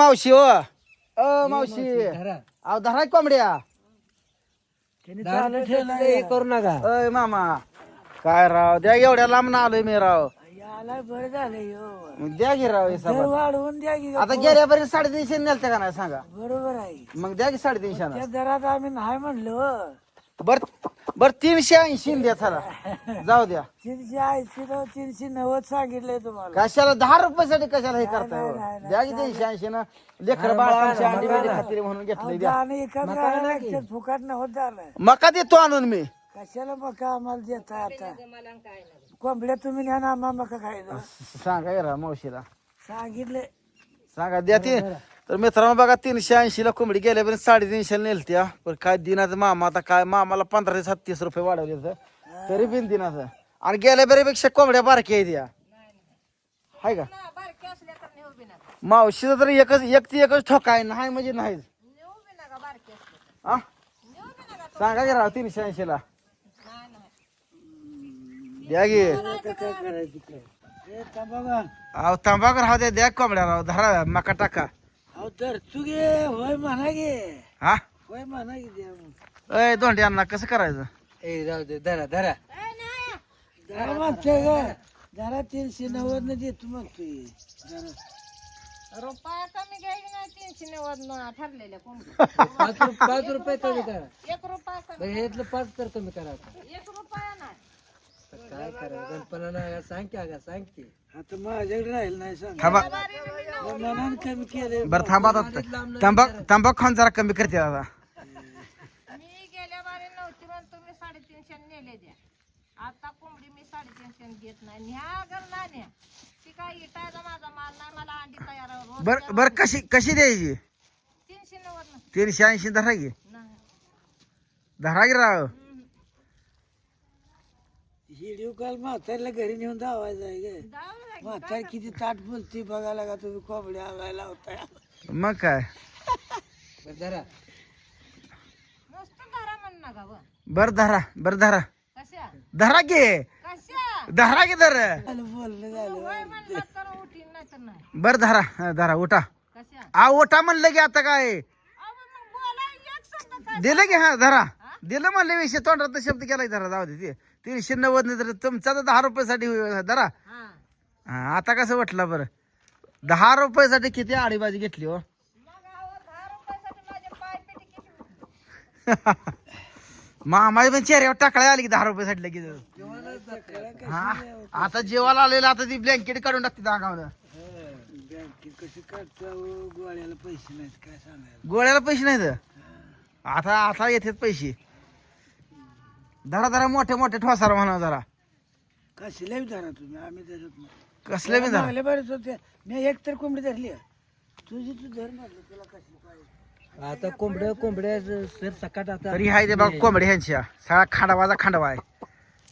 मावशी हो. अ मावशी. अहो धरा कोंबड्या. हे करू नका. अय मामा. काय राव द्या एवढ्या लांब ना आलोय मी राव. याला बरं झालं यो मग द्या की राव हे दर. वाढवून द्या की आता गेल्यापर्यंत साडेतीनशे नेलते का नाही सांगा. बरोबर आहे. मग द्या की साडेतीनशे त्या दरात आम्ही नाही म्हणलो. बर बर तीनशे ऐंशी द्या चला. जाऊ द्या. तीनशे ऐंशी तर तीनशे नव्वद सांगितलंय तुम्हाला. कशाला दहा रुपयासाठी कशाला हे करताय नाही, हो? नाही. द्या की तीनशे ऐंशी ना. लेकर बाळा आमची अंडी बिंडी खातील म्हणून घेतलंय द्या. एकाच गाड्या लागतात फुकाट नव्हत झालं मका देतो आणून मी. कशाला मका आम्हाला देता आता? कोंबड्या तुम्ही न्या ना आम्हा मका खायला. सांगा राव मावशीला. सांगितले. सांगा द्या ते. तर मित्रांनो बघा तीनशे ऐंशी ला कोंबडी गेल्यापर्यंत साडेतीनशे नेलत्या पण काय दिनाचं मामा आता काय मामाला पंधरा ते छत्तीस रुपये वाढवले तर तरी बिन दिनाचं. आणि गेल्या बऱ्यापेक्षा कोंबड्या बारक्या आहेत या. हाय का? मावशीचं तर एकच एक ती एकच ठोका आहे नाही म्हणजे नाही. सांगा की राव तीनशे ऐंशी ला द्या गे हे अहो तंबाखू राहू द्या द्या कोंबड्या राव धरा मका टाका. अहो तू गे होय म्हणा गे हा? होय म्हणा की द्या मग. अय दोंडी अण्णा कसं करायचं? ए जाऊ दे धरा धरा. धरा मागतोय का जरा तीनशे नव्वद न देतो मग तू रुपया कमी घ्यायची नाही तीनशे नव्वद न ठरलेल्या कोंबडी पाच रुपये पाच रुपये कमी करा. एक रुपया कमी. ह्यातलं पाच तर कमी करा एक रुपया काय करा गणपणा सांग की अगा सांग की. आता माझ्याकडे राहील नाही सांग. थांबा. मनाने कमी केले बरं थांबा आता. तंबाख तंबाखू खाऊन जरा कमी करते आता मी गेल्या बारी नव्हती म्हणून तुम्ही साडेतीनशे नेले द्या. आता कोंबडी मी साडेतीनशे देत नाही. न्या गर ना न्या. ती काय इटायचा माझा माल नाही मला अंडी तयार आहे. रोज बर बर कशी कशी द्यायची? तीनशे नव्वद न. तीनशे ऐंशी धरा की. नाही. धरा की राव. व्हिडिओ कॉल म्हातारीला घरी नेऊन धावायचा आहे गे. म्हातारी किती ताट बोलती बघायला का तुम्ही कोंबड्या आवायला लावताय? मग काय? जरा बर धरा बर धरा. कशा? धरा की. कशा? धरा की धर. बोलणं झालं. बर धरा हा, धरा उठा. कशा? आ उठा म्हणलं की आता काय? अहो मग बोला एक शब्द काय दिलं की हा धरा. दिलं म्हणलं विषय तोंडात तर शब्द केला की धरा जाऊ दे ते तीनशे नव्वद नाही तर तुमचा तर दहा रुपयासाठी धरा हा हा, आता कसं वाटलं बरं दहा रुपयासाठी किती आडीबाजी घेतली हो मग अहो दहा रुपयासाठी माझे पाय पेटी किती मामाई पण चेहऱ्यावर टाकळ्या आली की दहा रुपयासाठी लगेच हा आता जेवायला आलेलं आता ती ब्लँकेट काढून टाकते काढता गोळ्याला पैसे नाहीत काय सांगायला गोळ्याला पैसे नाहीत आता आता येतात पैसे धरा धरा मोठे मोठे ठोसार म्हणा जरा. कशी लई धरा तुम्ही आम्ही धरत नाही. कसले बी धरा. बरेच होते. मी एक तर कोंबडी धरली आहे. तुझी तू धर म्हटलं तुला कसली पाहिजे? आता कोंबड्या कोंबड्या सर सकाट आता तरी हाय ते बघ कोंबडी ह्यांच्या. सगळा खांडवाचा खांडवा आहे.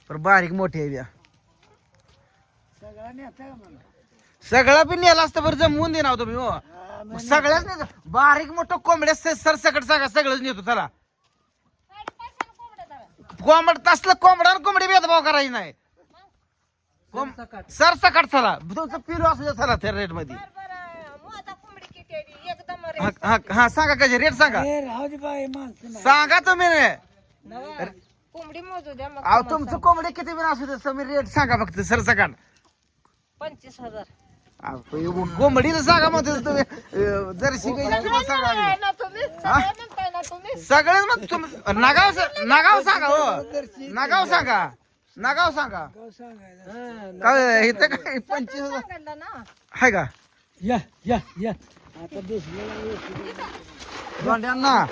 पर बारीक मोठी आहे त्या सगळ्यांनी आता का मला सगळं पण नेला असतं बरं जमवून देणार तुम्ही हो. हा, मग सगळ्याच नाही बारीक मोठं कोंबड्या सर सकट सगळं सगळंच नेतो चला. कोंबड तसलं कोंबडा आणि कोंबडी भेदभाव करायची नाही. सर सकट चला. तुमचं पिलो असू द्या चला त्या रेटमध्ये. बर बर. मोठा कोंबडी किती आहे? ती? एकदम रे हा हा- हा सांगा कशी रेट सांगा. ए राहू दे बाई माणसं नाही. सांगा तुम्ही नवा कोंबडी मोजू द्या मग अहो तुमचं कोंबडी किती पण असू दे तुम्ही रेट सांगा फक्त सर सकट पंचवीस हजार. कोंबडीचं सांगा मग तुम्ही. जर्सी किंवा सांगा आहे ना तुम्ही? सगळे ना मग नगाव स- नगाव सांगा हो. नगाव सांगा. नगाव सांगा. काय इथं काय पंचवीस हजार सांगितलं ना आहे का? या या या. आता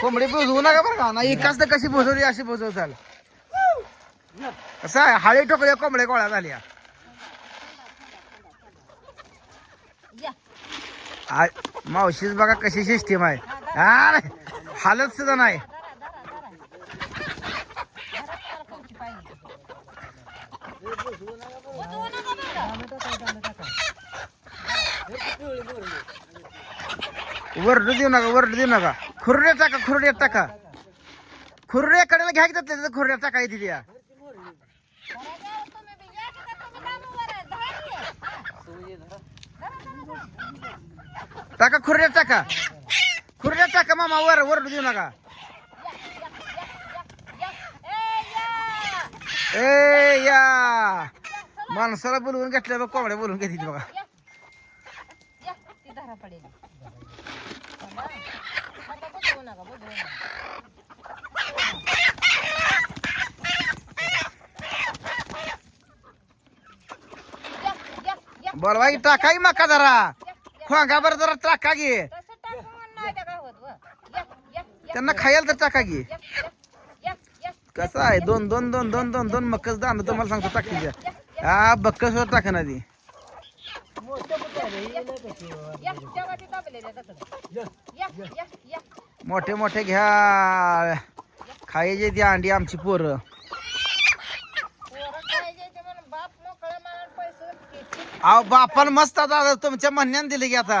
कोंबडी बुजवू नका बरं का. नाही एकाच तर कशी बुजवली अशी बुजवचाल कसं आहे हाळी टोकल्या कोंबड्या गोळ्या झाल्या या. आ- मावशीच बघा कशी सिस्टीम आहे. अरे हालत सुद्धा नाही. वरड देऊ नका वरड देऊ नका. खुरड्या टाका खुरड्या टाका. खुरड्या कडेला घ्या घेतात खुर्ड्या टाका येते त्या टाका खुर्ड्या टाका. नका मामा वर वर देऊ नका? ए या! माणसाला बोलवून घेतल्या बघ कोंबड्या बोलवून घेतली बघा. बोलवा की टाका की मका जरा. खोंगा बरं जरा टाका घे तसं टाकून नाही त्या गावात व. या, या, या, त्यांना खायला तर टाका की. कसं आहे? दोन दोन दोन दोन दोन दोन मक्कच दान तुम्हाला सांगतो टाकीच्या हा बक्कस वर टाका ना ती मोठे मोठे घ्या. खायचे ती अंडी आमची पोरं. अहो बापाला मस्त आता तुमच्या म्हणण्यानं दिले की आता.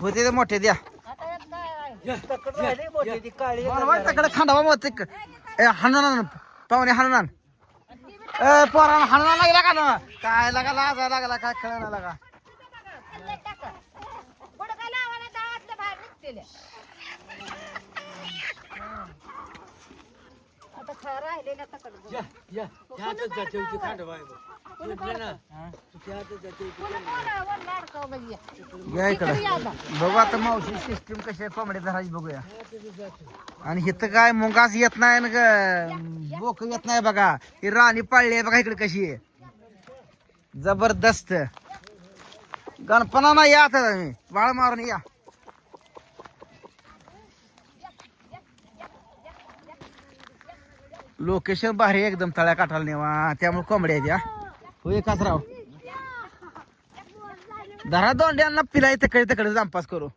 होते ते मोठे द्या. आता यात काय आहे? या, तकडं खांडावा मग ए हाणून पाहुणे. ए पोरानं हाणून लागला का ना? काय लागा लाजा लागला काय कळना लागा. राहिलेल्या तकडं बघ. या, या. त्या हातात जाते होती खांडवा आहे बघ. म्हटलं ना, तू त्या हातात जाते होती. कोणी पोरावर लाडकावं बाई या. या इकडे. इकडे या आता. बघू आता मावशी सिस्टीम कशी आहे कोंबडी धरायची बघूया. आणि इथं काय मुंगास येत नाही ना ग. बोक येत नाही बघा. ही राणी पाळली आहे बघा इकडे कशी आहे. जबरदस्त. गणपणा या आता तुम्ही. बाळ मारून या. लोकेशन भारी एकदम तळ्या काठाला नेवा. त्यामुळे कोंबड्या आहेत या. होय कासराव धरा दोंड्यांना पिलाय तिकडे तिकडे जांपास करू.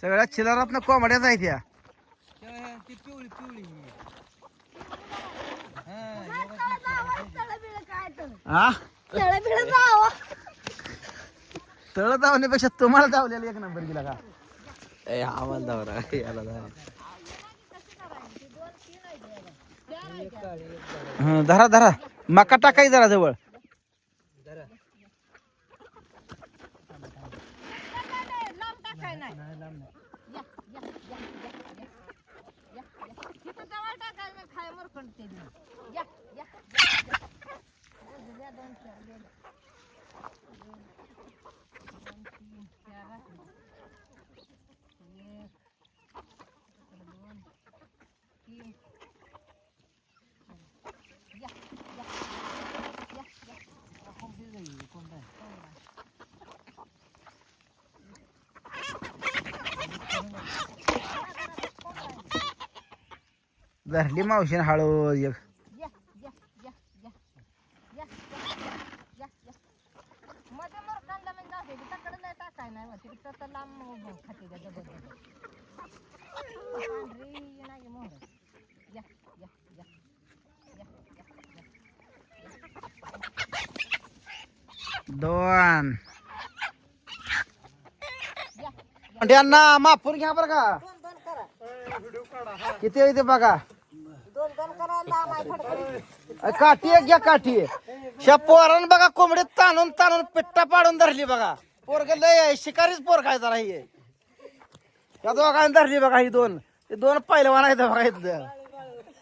सगळ्या चिलारात कोंबड्या आहेत या. त्या- हा तळ धावण्यापेक्षा तुम्हाला धावलेला एक नंबर गेला का? हं, धरा धरा. मका टाकाय जरा जवळ. जरा नाही. नाही लांब नाही. या, या, या, या, या, या, या. इथं जवळ टाकाय मी खाय मुरकणते मी. या, या, या, या. उजव्या दोन चार गेले. दोन, तीन, चार. एक, इकडं दोन, तीन. या, या, या, या. कोणती जाईल? कोणता आहे? धरली मावशीने हळू एक या, या, या, या. या, या, या, या. मध्ये मुरकांना म्हणजे जाते की तकडं नाही टाकाय नाही मग तिकडं तर लांब उभं खाते त्या जबरदस्त. पांढरी नाही मोहर. या, या, या. या, या, या. दोन. मापून घ्या बरं का. किती आहे ते बघा दोन दोन करा लांब आहे फडफडी. अ, काठी एक घ्या काठी. ह्या पोरानं बघा कोंबडीत ताणून ताणून पिट्टा पाडून धरली बघा. पोरग लय आहे, शिकारीच पोर काय जरा ही. आहे. या दोघांनी धरली बघा ही दोन. हे दोन पहिलवान आहेत बघा इथं.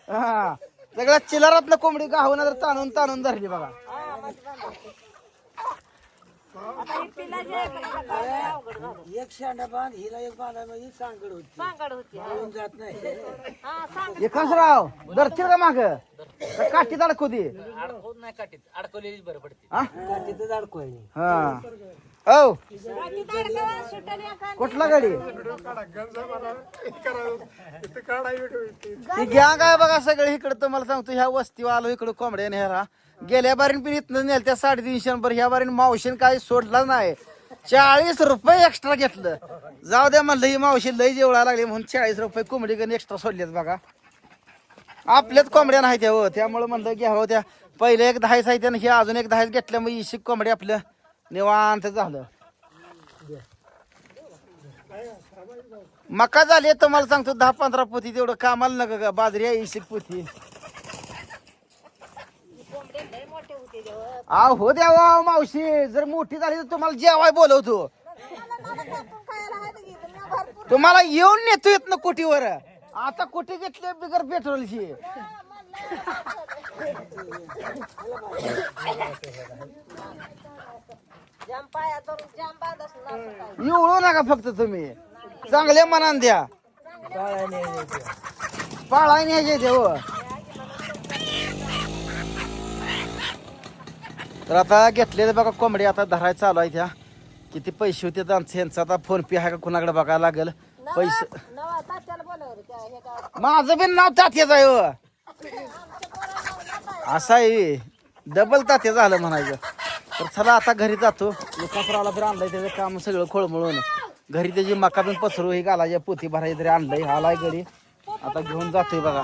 हा. सगळ्या चिलारातनं कोंबडी गाहून तर ताणून ताणून धरली बघा. एक शांडा बांध हिला एक बांधा म्हणजे सांगड होती. सांगड होती हा. जात नाही. हा एकाशराव धरतील का माग? काठीत अडकू दे अडकवत नाही काठीत अडकवलेली बरं पडते. हा? काठीतच हा. औ. कुठला गाडी? ती घ्या काय बघा सगळे इकडे तुम्हाला सांगतो ह्या वस्तीवर आलो इकडे कोंबड्या न्यायला. गेल्या बारीन पण इथनं नेल त्या साडेतीनशे नंबर ह्या बारीन मावशीन काही सोडला नाही. चाळीस रुपये एक्स्ट्रा घेतलं. जाऊ द्या म्हणलं ही मावशी लई जेवढा लागली म्हणून चाळीस रुपये कोंबडी गण एक्स्ट्रा सोडलेत बघा. आपल्याच कोंबड्या नाही त्या हो. त्यामुळे म्हणलं घ्यावं त्या पहिले एक दहाच आहे त्यानं हे अजून एक दहाच घेतल्या मग इशी कोंबडी आपलं निवांत झालं. मका झाली तुम्हाला सांगतो दहा पंधरा पोती तेवढं कामाला नका का बाजरी आहे इशिक पोती. देव. आव हो द्या वा मावशी जर मोठी झाली तर तुम्हाला जेवाय बोलवतो. तुम्हाला येऊन नेतो येत ना कुटीवर. आता कुठे घेतले बिगर पेट्रोलची? जाम पाया धरून नका फक्त तुम्ही. चांगल्या मनान द्या. पाळाय न्यायचे देव तर आता घेतलेले बघा कोंबडी आता धरायला चालू आहे त्या. किती पैसे होते त्यांचे यांचा आता फोन पे आहे का कुणाकडे बघायला लागेल? पैसे हे. माझं बी नाव तात्याच आहे हो. असं आहे. डबल तात्या झालं म्हणायचं. तर चला आता घरी जातो. विकासरावला तर आणलंय त्याचं काम सगळं खोळमळून. घरी त्याची मका बिन पसरू ही घालायची पोती भरायची तरी आणलंय. आलाय घरी. आता घेऊन जातोय बघा.